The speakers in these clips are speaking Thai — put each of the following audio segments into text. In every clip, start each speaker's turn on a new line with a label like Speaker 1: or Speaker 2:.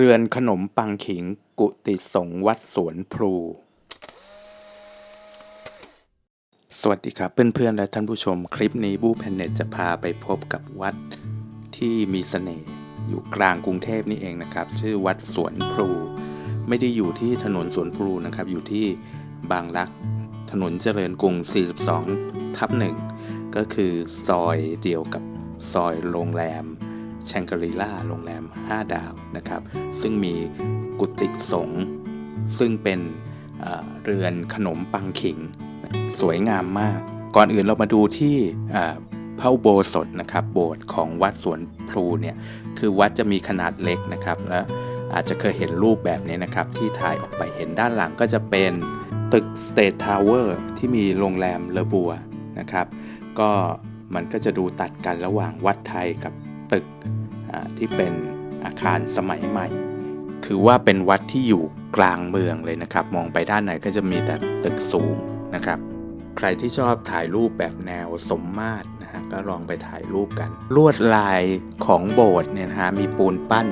Speaker 1: เรือนขนมปังขิงกุฏิสงวัดสวนพลู สวัสดีครับเพื่อนๆและท่านผู้ชมคลิปนี้บูแพนเน็ตจะพาไปพบกับวัดที่มีเสน่ห์อยู่กลางกรุงเทพนี่เองนะครับ ชื่อวัดสวนพลู ไม่ได้อยู่ที่ถนนสวนพลูนะครับ อยู่ที่บางรักถนนเจริญกรุง 42 ทับหนึ่งก็คือซอยเดียวกับซอยโรงแรม แชงกรีล่าโรงแรม 5 ดาวนะครับ ซึ่งมีกุฏิสงฆ์ซึ่งเป็นเรือนขนมปังขิง สวยงามมาก ก่อนอื่นเรามาดูที่พระอุโบสถนะครับ โบสถ์ของวัดสวนพลูเนี่ยคือวัดจะมีขนาดเล็กนะครับและอาจจะเคยเห็นรูปแบบนี้นะครับ ที่ถ่ายออกไปเห็นด้านหลังก็จะเป็นตึก State Tower ที่มีโรงแรมเลอบัวนะครับ ก็มันก็จะดูตัดกันระหว่างวัดไทยกับ ตึกที่เป็นอาคารสมัยใหม่ ถือว่าเป็นวัดที่อยู่กลางเมืองเลยนะครับ มองไปด้านไหนก็จะมีแต่ตึกสูงนะครับ ใครที่ชอบถ่ายรูปแบบแนวสมมาตรนะฮะก็ลองไปถ่ายรูปกัน ลวดลายของโบสถ์เนี่ยนะฮะมีปูนปั้น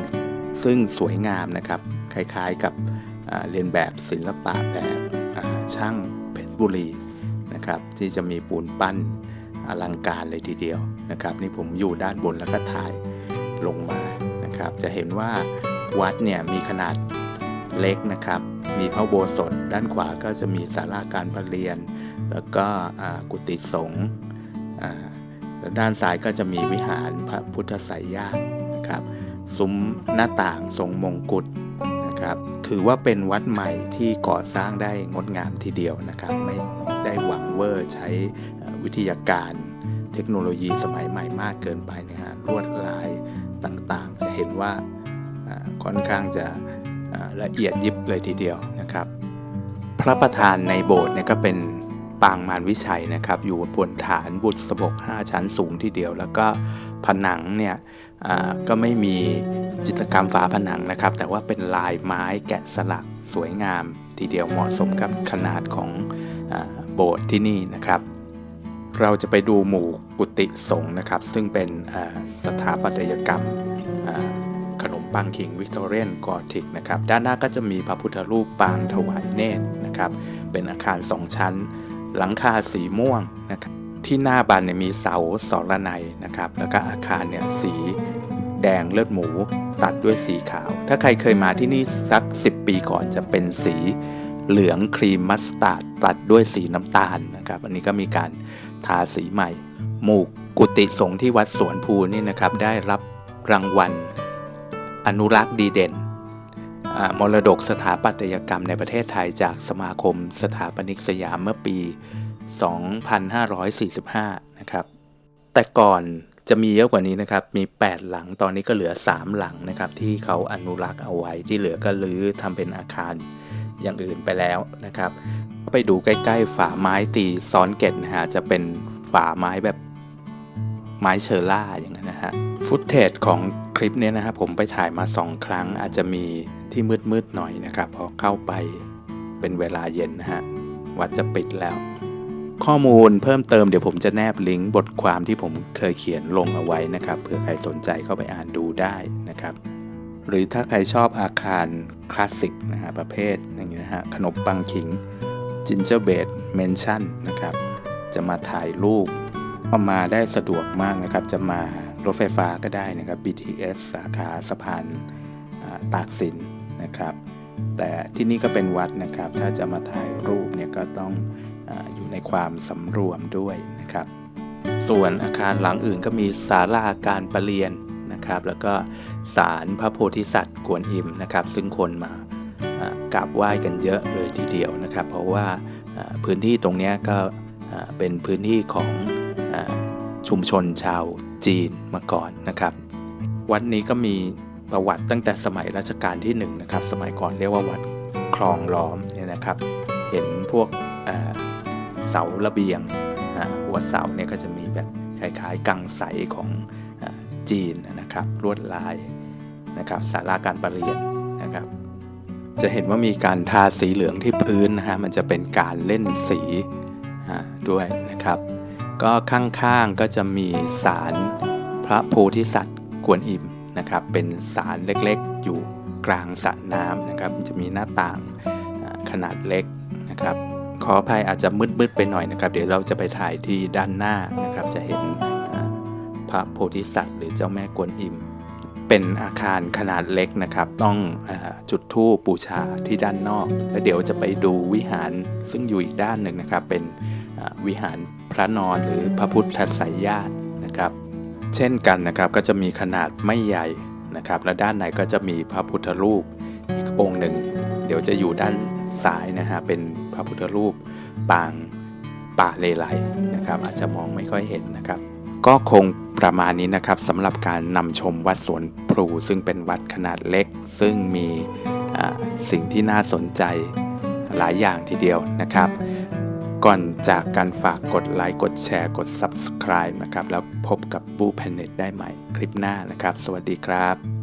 Speaker 1: ซึ่งสวยงามนะครับ คล้ายๆกับเรียนแบบศิลปะแบบช่างเพชรบุรีนะครับ ที่จะมีปูนปั้น อลังการเลยทีเดียวนะครับนี่ผมอยู่ด้านบนแล้วก็ถ่ายลงมานะครับ จะเห็นว่าวัดเนี่ยมีขนาดเล็กนะครับ มีพระโบสถด้านขวาก็จะมีศาลาการประเรียน แล้วก็กุฏิสงฆ์แล้วด้านซ้ายก็จะมีวิหารพระพุทธไสยญาตินะครับซุ้มหน้าต่างทรงมงกุฎนะครับถือว่าเป็นวัดใหม่ที่ก่อสร้างได้งดงามทีเดียวนะครับ ไม่ได้หวังเวอร์ใช้เวิทยาการ เทคโนโลยีสมัยใหม่มากเกินไปนะฮะลวดลายต่างๆ จะเห็นว่าค่อนข้างจะละเอียดยิบเลยทีเดียวนะครับ พระประธานในโบสถ์เนี่ยก็เป็นปางมารวิชัยนะครับ อยู่บนฐานบุตรสบก 5 ชั้นสูงทีเดียว แล้วก็ผนังเนี่ยก็ไม่มีจิตรกรรมฝาผนังนะครับ แต่ว่าเป็นลายไม้แกะสลักสวยงามทีเดียวเหมาะสมกับขนาดของอโบสถ์ที่นี่นะครับ เราจะไปดูหมู่กุฏิสงฆ์นะครับ ซึ่งเป็นสถาปัตยกรรมขนมปังขิงวิกตอเรียนกอธิกนะครับ ด้านหน้าก็จะมีพระพุทธรูปปางถวายเนตรนะครับ เป็นอาคารสองชั้น หลังคาสีม่วงนะครับที่หน้าบันเนี่ยมีเสาสรนัยนะครับ แล้วก็อาคารเนี่ยสีแดงเลือดหมูตัดด้วยสีขาว ถ้าใครเคยมาที่นี่สัก 10 ปีก่อนจะเป็นสี เหลืองครีมมัสตาร์ดตัดด้วยสีน้ำตาลนะครับ อันนี้ก็มีการทาสีใหม่ หมู่กุฏิสงฆ์ที่วัดสวนภูนี่นะครับ ได้รับรางวัล อนุรักษ์ดีเด่นมรดกสถาปัตยกรรมในประเทศไทยจากสมาคมสถาปนิกสยามเมื่อปี 2545 นะครับ แต่ก่อนจะมีเยอะกว่านี้นะครับ มี 8 หลัง ตอนนี้ก็เหลือ 3 หลังนะครับ ที่เขาอนุรักษ์เอาไว้ ที่เหลือก็รื้อทำเป็นอาคาร อย่างอื่นไปแล้วนะครับ ไปดูใกล้ๆฝาไม้ตีซ้อนเกตนะฮะจะเป็นฝาไม้แบบไม้เชอร่าอย่างนั้นนะฮะฟุตเทจของคลิปเนี้ยนะครับผมไปถ่ายมา 2 ครั้งอาจจะมีที่มืดๆหน่อยนะครับพอเข้าไปเป็นเวลาเย็นนะฮะวัดจะปิดแล้ว ข้อมูลเพิ่มเติมเดี๋ยวผมจะแนบลิงก์บทความที่ผมเคยเขียนลงเอาไว้นะครับเผื่อใครสนใจเข้าไปอ่านดูได้นะครับ หรือถ้าใครชอบอาคารคลาสสิกนะฮะประเภทอย่างนี้นะฮะขนมปังขิง Gingerbread Mansion นะครับจะมาถ่ายรูปก็มาได้สะดวกมากนะครับ จะมารถไฟฟ้าก็ได้นะครับ BTS สาขาสะพานตากสินนะครับ แต่ที่นี่ก็เป็นวัดนะครับ ถ้าจะมาถ่ายรูปเนี่ยก็ต้องออยู่ในความสำรวมด้วยนะครับ ส่วนอาคารหลังอื่นก็มีศาลาการประเรียน นะครับ แล้วก็ศาลพระโพธิสัตว์กวนอิมนะครับ ซึ่งคนมากราบไหว้กันเยอะเลยทีเดียวนะครับ เพราะว่าพื้นที่ตรงนี้ก็เป็นพื้นที่ของอชุมชนชาวจีนมาก่อนนะครับ วัดนี้ก็มีประวัติตั้งแต่สมัยรัชกาลที่1นงนะครับ สมัยก่อนเรียกว่าวัดคลองล้อมเนี่ยนะครับ เห็นพวกเสาระเบียงหัวเสาเนี่ยก็จะมีแบบคล้ายๆกังใสของ จีนนะครับลวดลายนะครับศาลาการประเรียนนะครับ จะเห็นว่ามีการทาสีเหลืองที่พื้นนะฮะมันจะเป็นการเล่นสีอ่าด้วยนะครับ ก็ข้างๆก็จะมีศาลพระโพธิสัตว์กวนอิมนะครับ เป็นศาลเล็กๆ อยู่กลางสระน้ำนะครับจะมีหน้าต่างขนาดเล็กนะครับขออภัยอาจจะมืดๆไปหน่อยนะครับ เดี๋ยวเราจะไปถ่ายที่ด้านหน้านะครับจะเห็น ระโพธิสัตว์ หรือเจ้าแม่กวนอิม เป็นอาคารขนาดเล็กนะครับ ต้องอจุดธูปบูชาที่ด้านนอก แล้วเดี๋ยวจะไปดูวิหารซึ่งอยู่อีกด้านหนึ่งนะครับ เป็นวิหารพระนอนหรือพระพุทธไสยญาตินะครับ เช่นกันนะครับก็จะมีขนาดไม่ใหญ่นะครับ และด้านในก็จะมีพระพุทธรูปอีกองค์หนึ่ง เดี๋ยวจะอยู่ด้านซ้ายนะฮะเป็นพระพุทธรูปปางป่าเลไลนะครับ อาจจะมองไม่ค่อยเห็นนะครับ ก็คงประมาณนี้นะครับสำหรับการนำชมวัดสวนพลูซึ่งเป็นวัดขนาดเล็ก ซึ่งมีสิ่งที่น่าสนใจหลายอย่างทีเดียวนะครับ ก่อนจากการฝากกดไลค์กดแชร์กด Subscribe นะครับ แล้วพบกับบูแพนเน็ตได้ใหม่คลิปหน้านะครับ สวัสดีครับ